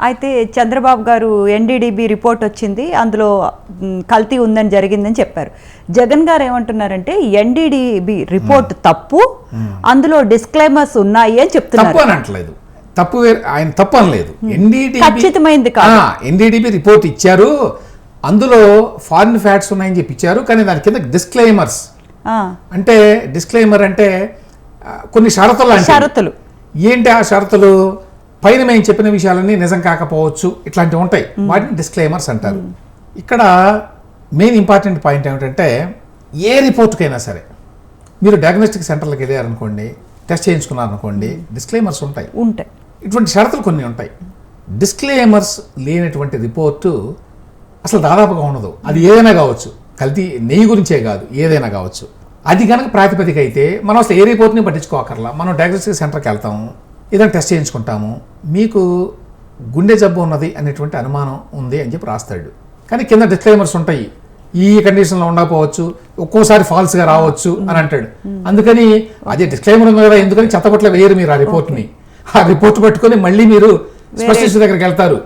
అయితే చంద్రబాబు గారు NDDB report వచ్చింది. అందులో కల్తీ ఉందని జరిగిందని చెప్పారు. జగన్ గారు ఏమంటున్నారంటే ఎన్డీడీబీ రిపోర్ట్ తప్పు అందులో డిస్క్లైమర్స్ ఉన్నాయి అని చెప్తున్నారు. అని అంటలేదు తప్పు ఆయన తప్పు అనలేదు. ఎన్డీడీబీ. ఎన్డీడీబీ రిపోర్ట్ ఇచ్చారు. అందులో ఫారిన్ ఫ్యాక్ట్స్ ఉన్నాయని చెప్పి ఇచ్చారు కానీ దాని కింద డిస్క్లైమర్స్. ఆ, అంటే డిస్క్లైమర్ అంటే కొన్ని షరతులు. షరతులు. ఏంటి ఆ షరతులు? పైన మేము చెప్పిన విషయాలన్నీ నిజం కాకపోవచ్చు. ఇట్లాంటివి ఉంటాయి. వాటిని డిస్క్లైమర్స్ అంటారు. ఇక్కడ మెయిన్ ఇంపార్టెంట్ పాయింట్ ఏమిటంటే ఏ రిపోర్ట్కైనా సరే మీరు డయాగ్నోస్టిక్ సెంటర్లకు వెళ్ళారనుకోండి టెస్ట్ చేయించుకున్నారనుకోండి డిస్క్లైమర్స్ ఉంటాయి. ఉంటాయి. ఇటువంటి షరతులు కొన్ని ఉంటాయి. డిస్క్లైమర్స్ లేనటువంటి రిపోర్టు అసలు దాదాపుగా ఉండదు. అది ఏదైనా కావచ్చు. కల్తీ నెయ్యి గురించే కాదు ఏదైనా కావచ్చు. అది కనుక ప్రాతిపదిక అయితే మనం అసలు ఏ రిపోర్ట్ని పట్టించుకోకర్లా. మనం డయాగ్నోస్టిక్ సెంటర్కి వెళ్తాము ఏదైనా టెస్ట్ చేయించుకుంటాము. మీకు గుండె జబ్బు ఉన్నది అనేటువంటి అనుమానం ఉంది అని చెప్పి రాస్తాడు. కానీ కింద డిస్క్లైమర్స్ ఉంటాయి. ఈ కండిషన్లో ఉండకపోవచ్చు ఒక్కోసారి ఫాల్స్గా రావచ్చు అని అంటాడు. అందుకని అదే డిస్క్లైమర్ ఉంది కదా ఎందుకని చెత్తపట్ల వేయరు మీరు ఆ రిపోర్ట్ని ఆ రిపోర్ట్ పట్టుకొని మళ్ళీ మీరు స్పెషలిస్ట్ దగ్గరికి వెళ్తారు.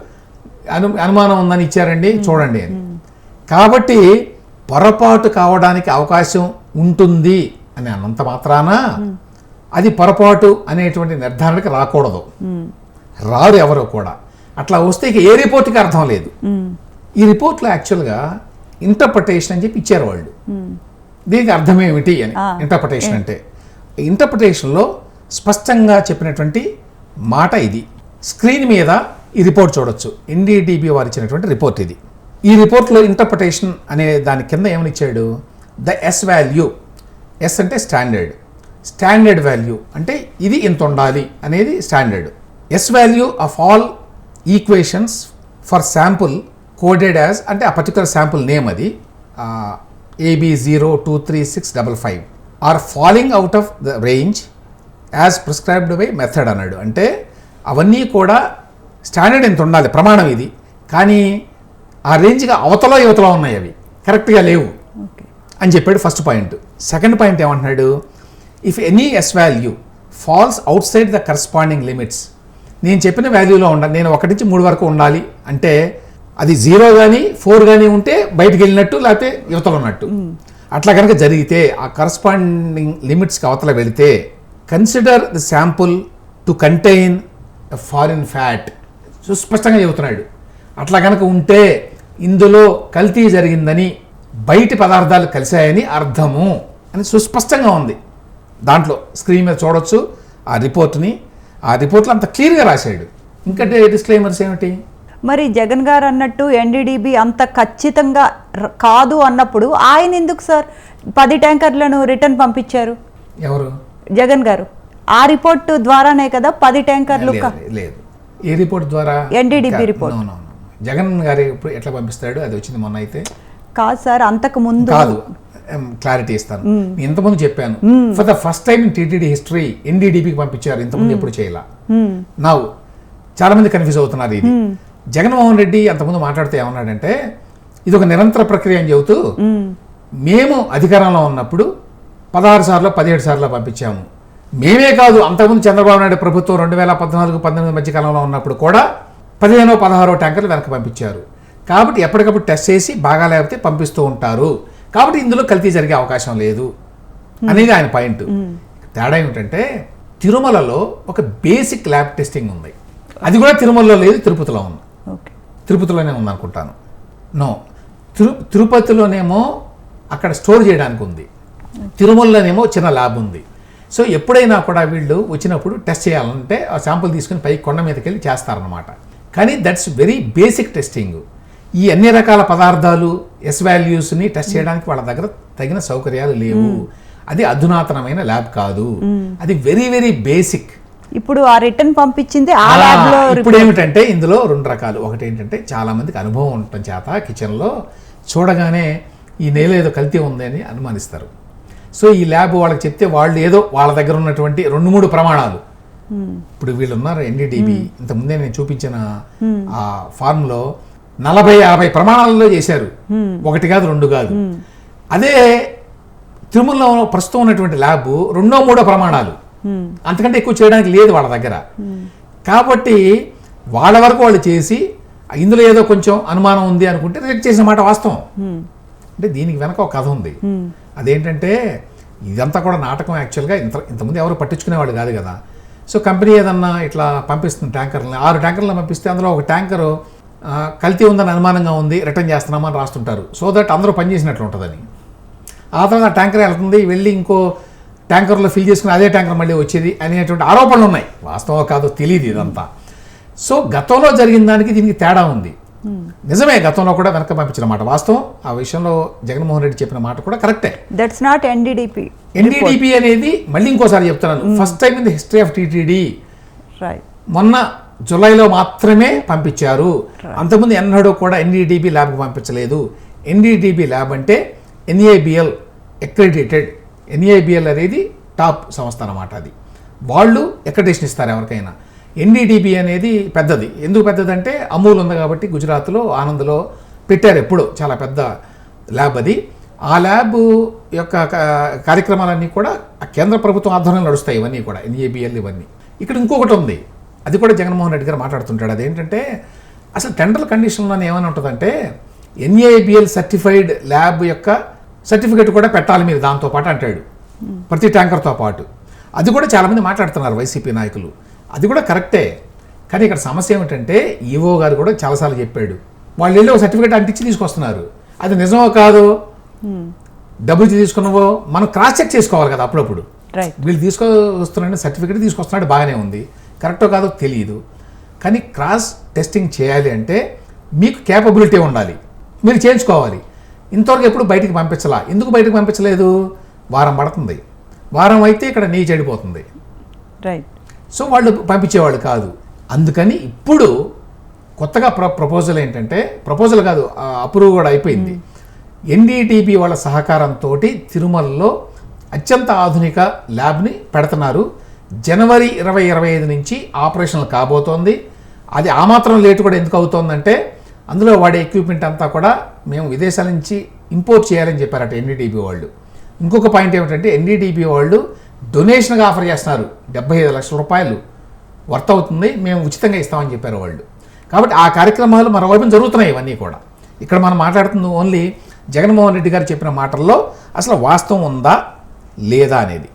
అను అనుమానం ఉందని ఇచ్చారండి చూడండి అని. కాబట్టి పొరపాటు కావడానికి అవకాశం ఉంటుంది అని అన్నంత మాత్రాన అది పొరపాటు అనేటువంటి నిర్ధారణకి రాకూడదు. రారు ఎవరు కూడా. అట్లా వస్తే ఇక ఏ రిపోర్ట్కి అర్థం లేదు. ఈ రిపోర్ట్లో యాక్చువల్గా ఇంటర్ప్రిటేషన్ అని చెప్పి ఇచ్చారు వాళ్ళు. దీనికి అర్థం ఏమిటి అని ఇంటర్ప్రిటేషన్ అంటే ఇంటర్ప్రిటేషన్లో స్పష్టంగా చెప్పినటువంటి మాట ఇది. స్క్రీన్ మీద ఈ రిపోర్ట్ చూడొచ్చు. ఎన్డీడీబీ వారు ఇచ్చినటువంటి రిపోర్ట్ ఇది. ఈ రిపోర్ట్లో ఇంటర్ప్రిటేషన్ అనే దాని కింద ఏమని ఇచ్చాడు? ద ఎస్ వాల్యూ ఎస్ అంటే స్టాండర్డ్ స్టాండర్డ్ వాల్యూ అంటే ఇది ఇంత ఉండాలి అనేది standard. S value of all equations for sample coded as అంటే ఆ పర్టికులర్ శాంపుల్ నేమ్ అది AB zero two three six double five or falling out of the range as prescribed by method అన్నాడు. అంటే అవన్నీ కూడా స్టాండర్డ్ ఎంత ఉండాలి ప్రమాణం ఇది. కానీ ఆ రేంజ్గా అవతల యువతలో ఉన్నాయి అవి. కరెక్ట్గా లేవు. అని చెప్పాడు ఫస్ట్ పాయింట్. సెకండ్ పాయింట్ ఏమంటున్నాడు? If any S value falls outside the corresponding limits నేను చెప్పిన వాల్యూలో ఉండాలి నేను ఒకటి నుంచి మూడు వరకు ఉండాలి అంటే అది జీరో కానీ ఫోర్ కానీ ఉంటే బయటికి వెళ్ళినట్టు లేకపోతే యువతలు ఉన్నట్టు. అట్లా కనుక జరిగితే ఆ కరస్పాండింగ్ లిమిట్స్కి అవతల వెళితే consider the sample to contain foreign fat సుస్పష్టంగా చెబుతున్నాడు. అట్లా కనుక ఉంటే ఇందులో కల్తీ జరిగిందని బయటి పదార్థాలు కలిశాయని అర్థము అని సుస్పష్టంగా ఉంది. దాంట్లో స్క్రీన్ మీద చూడొచ్చు. ఆ రిపోర్ట్ని ఆ రిపోర్ట్లో అంత క్లియర్గా రాశాడు. ఇంకటే డిస్క్లైమర్స్ ఏమిటి? మరి జగన్ గారు అన్నట్టు ఎన్డీడీబీ అంత ఖచ్చితంగా కాదు అన్నప్పుడు ఆయన ఎందుకు సార్? పది ట్యాంకర్లను రిటర్న్ పంపించారు? ఎవరు? జగన్ గారు. ఆ రిపోర్ట్ ద్వారానే కదా పది ట్యాంకర్లు లేదు, ఏ రిపోర్ట్ ద్వారా? ఇంకా- రిపోర్ట్. జగన్ గారు ఎట్లా పంపిస్తాడు? అది వచ్చింది మొన్న అయితే. కాదు సార్ అంతకు ముందు కాదు. క్లారిటీ ఇస్తాను. ఇంతకుముందు చెప్పాను. For the first time in TTD history ఎన్డీడీపీకి పంపించారు ఇంతకుముందు ఎప్పుడు చేయాల. నా చాలా మంది కన్ఫ్యూజ్ అవుతున్నారు ఇది. జగన్మోహన్ రెడ్డి అంతకుముందు మాట్లాడితే ఏమన్నాడంటే ఇది ఒక నిరంతర ప్రక్రియ అని చెబుతూ మేము అధికారంలో ఉన్నప్పుడు పదహారు సార్లు పదిహేడు సార్లు పంపించాము. మేమే కాదు అంతకుముందు చంద్రబాబు నాయుడు ప్రభుత్వం రెండు వేల పద్నాలుగు పంతొమ్మిది మధ్య కాలంలో ఉన్నప్పుడు కూడా పదిహేనో పదహారో ట్యాంకర్లు వెనక్కి పంపించారు. కాబట్టి ఎప్పటికప్పుడు టెస్ట్ చేసి బాగా లేకపోతే పంపిస్తూ ఉంటారు. కాబట్టి ఇందులో కల్తీ జరిగే అవకాశం లేదు అనేది ఆయన పాయింట్ తేడా ఏమిటంటే తిరుమలలో ఒక బేసిక్ ల్యాబ్ టెస్టింగ్ ఉంది. అది కూడా తిరుమలలో లేదు తిరుపతిలో ఉంది. తిరుపతిలోనే ఉంది అనుకుంటాను. నో తిరు తిరుపతిలోనేమో అక్కడ స్టోర్ చేయడానికి ఉంది. తిరుమలలోనేమో చిన్న ల్యాబ్ ఉంది. సో ఎప్పుడైనా కూడా వీళ్ళు వచ్చినప్పుడు టెస్ట్ చేయాలంటే ఆ శాంపుల్ తీసుకుని పై కొండ మీదకి వెళ్ళి చేస్తారనమాట కానీ దట్స్ వెరీ బేసిక్ టెస్టింగ్ ఈ అన్ని రకాల పదార్థాలు ఎస్ వాల్యూస్ని టెస్ట్ చేయడానికి వాళ్ళ దగ్గర తగిన సౌకర్యాలు లేవు. అది అధునాతనమైన ల్యాబ్ కాదు. అది వెరీ వెరీ బేసిక్ ఇప్పుడు ఆ రిటర్న్ పంపించింది ఆ ఆ, ల్యాబ్లో ఇప్పుడు ఏమిటంటే ఇందులో రెండు రకాలు. ఒకటి ఏంటంటే చాలా మందికి అనుభవం ఉండటం చేత కిచెన్లో చూడగానే ఈ నేల ఏదో కల్తీ ఉంది అని అనుమానిస్తారు. సో ఈ ల్యాబ్ వాళ్ళకి చెప్తే వాళ్ళు ఏదో వాళ్ళ దగ్గర ఉన్నటువంటి రెండు మూడు ప్రమాణాలు. ఇప్పుడు వీళ్ళు ఉన్నారు ఎన్డీటీబీ ఇంతకుముందే నేను చూపించిన ఆ ఫార్మ్లో నలభై యాభై ప్రమాణాలలో చేశారు. ఒకటి కాదు రెండు కాదు. అదే తిరుమలలో ప్రస్తుతం ఉన్నటువంటి ల్యాబ్ రెండో మూడో ప్రమాణాలు. అంతకంటే ఎక్కువ చేయడానికి లేదు వాళ్ళ దగ్గర. కాబట్టి వాళ్ళ వరకు వాళ్ళు చేసి ఇందులో ఏదో కొంచెం అనుమానం ఉంది అనుకుంటే రిజెక్ట్ చేసిన మాట వాస్తవం. అంటే దీనికి వెనక ఒక కథ ఉంది. అదేంటంటే ఇదంతా కూడా నాటకం యాక్చువల్గా ఇంత ఇంతకుముందు ఎవరు పట్టించుకునేవాళ్ళు కాదు కదా. సో కంపెనీ ఏదన్నా ఇట్లా పంపిస్తుంది ట్యాంకర్లని ఆరు ట్యాంకర్లను పంపిస్తే అందులో ఒక ట్యాంకరు కల్తీ ఉందని అనుమానంగా ఉంది రిటర్న్ చేస్తున్నామని రాస్తుంటారు. సో దట్ అందరూ పనిచేసినట్లు ఉంటుందని. ఆ తర్వాత ట్యాంకర్ వెళ్తుంది వెళ్ళి ఇంకో ట్యాంకర్లో ఫిల్ చేసుకుని అదే ట్యాంకర్ మళ్ళీ వచ్చేది అనేటువంటి ఆరోపణలు ఉన్నాయి. వాస్తవం కాదో తెలియదు ఇదంతా. సో గతంలో జరిగిన దానికి దీనికి తేడా ఉంది. నిజమే గతంలో కూడా వెనక పంపించిన మాట. వాస్తవం ఆ విషయంలో జగన్మోహన్ రెడ్డి చెప్పిన మాట కూడా కరెక్టే. దట్స్ నాట్ ఎన్డీడీపీ ఎన్డీటీపీ అనేది మళ్ళీ ఇంకోసారి చెప్తున్నాను. First time in the history of TTD మొన్న జూలైలో మాత్రమే పంపించారు. అంతకుముందు ఎన్నడూ కూడా ఎన్డీటీపీ ల్యాబ్కి పంపించలేదు. ఎన్డీటీపీ ల్యాబ్ అంటే ఎన్ఏబిఎల్ అక్రెడిటెడ్. ఎన్ఏబిఎల్ అనేది టాప్ సంస్థ అన్నమాట అది. వాళ్ళు అక్రెడిటేషన్ ఇస్తారు ఎవరికైనా. ఎన్డీటీపీ అనేది పెద్దది. ఎందుకు పెద్దదంటే అమూల్ ఉంది కాబట్టి గుజరాత్లో ఆనంద్లో పెట్టారు ఎప్పుడో. చాలా పెద్ద ల్యాబ్ అది. ఆ ల్యాబ్ యొక్క కార్యక్రమాలన్నీ కూడా కేంద్ర ప్రభుత్వం ఆధ్వర్యంలో నడుస్తాయి ఇవన్నీ కూడా. ఎన్ఏబిఎల్ ఇవన్నీ. ఇక్కడ ఇంకొకటి ఉంది. అది కూడా జగన్మోహన్ రెడ్డి గారు మాట్లాడుతుంటాడు. అదేంటంటే అసలు టెండర్ కండిషన్లో ఏమైనా ఉంటుందంటే ఎన్ఏబిఎల్ సర్టిఫైడ్ ల్యాబ్ యొక్క సర్టిఫికేట్ కూడా పెట్టాలి మీరు దాంతో పాటు అంటాడు. ప్రతి ట్యాంకర్తో పాటు. అది కూడా చాలామంది మాట్లాడుతున్నారు వైసీపీ నాయకులు. అది కూడా కరెక్టే. కానీ ఇక్కడ సమస్య ఏమిటంటే ఈవో గారు కూడా చాలాసార్లు చెప్పాడు. వాళ్ళు వెళ్ళి ఒక సర్టిఫికేట్ అంటించి తీసుకొస్తున్నారు. అది నిజమో కాదో? డబ్బులు తీసుకున్నావో? మనం క్రాస్ చెక్ చేసుకోవాలి కదా అప్పుడప్పుడు. వీళ్ళు తీసుకొస్తున్నాడు సర్టిఫికేట్ తీసుకొస్తున్నాడు బాగానే ఉంది. కరెక్టో కాదో తెలియదు కానీ క్రాస్ టెస్టింగ్ చేయాలి అంటే మీకు క్యాపబిలిటీ ఉండాలి. మీరు చేయించుకోవాలి. ఇంతవరకు ఎప్పుడు బయటికి పంపించలా. ఎందుకు బయటికి పంపించలేదు? వారం పడుతుంది. వారం అయితే ఇక్కడ నెయ్యి చెడిపోతుంది రైట్ సో వాళ్ళు పంపించేవాళ్ళు కాదు. అందుకని ఇప్పుడు కొత్తగా ప్ర ప్రపోజల్ ఏంటంటే ప్రపోజల్ కాదు అప్రూవ్ కూడా అయిపోయింది. ఎన్డీటీపీ వాళ్ళ సహకారంతో తిరుమలలో అత్యంత ఆధునిక ల్యాబ్ని పెడుతున్నారు. జనవరి ఇరవై ఇరవై ఐదు నుంచి ఆపరేషన్లు కాబోతోంది. అది ఆ మాత్రం లేటు కూడా ఎందుకు అవుతోందంటే అందులో వాడే ఎక్విప్మెంట్ అంతా కూడా మేము విదేశాల నుంచి ఇంపోర్ట్ చేయాలని చెప్పారట ఎన్డీడీబీ వాళ్ళు. ఇంకొక పాయింట్ ఏమిటంటే ఎన్డీడీబీ వాళ్ళు డొనేషన్గా ఆఫర్ చేస్తున్నారు. డెబ్బై ఐదు లక్షల రూపాయలు. వర్త్ అవుతుంది మేము ఉచితంగా ఇస్తామని చెప్పారు వాళ్ళు. కాబట్టి ఆ కార్యక్రమాలు మరోవైపు జరుగుతున్నాయి ఇవన్నీ కూడా. ఇక్కడ మనం మాట్లాడుతుంది ఓన్లీ జగన్మోహన్ రెడ్డి గారు చెప్పిన మాటల్లో అసలు వాస్తవం ఉందా లేదా అనేది.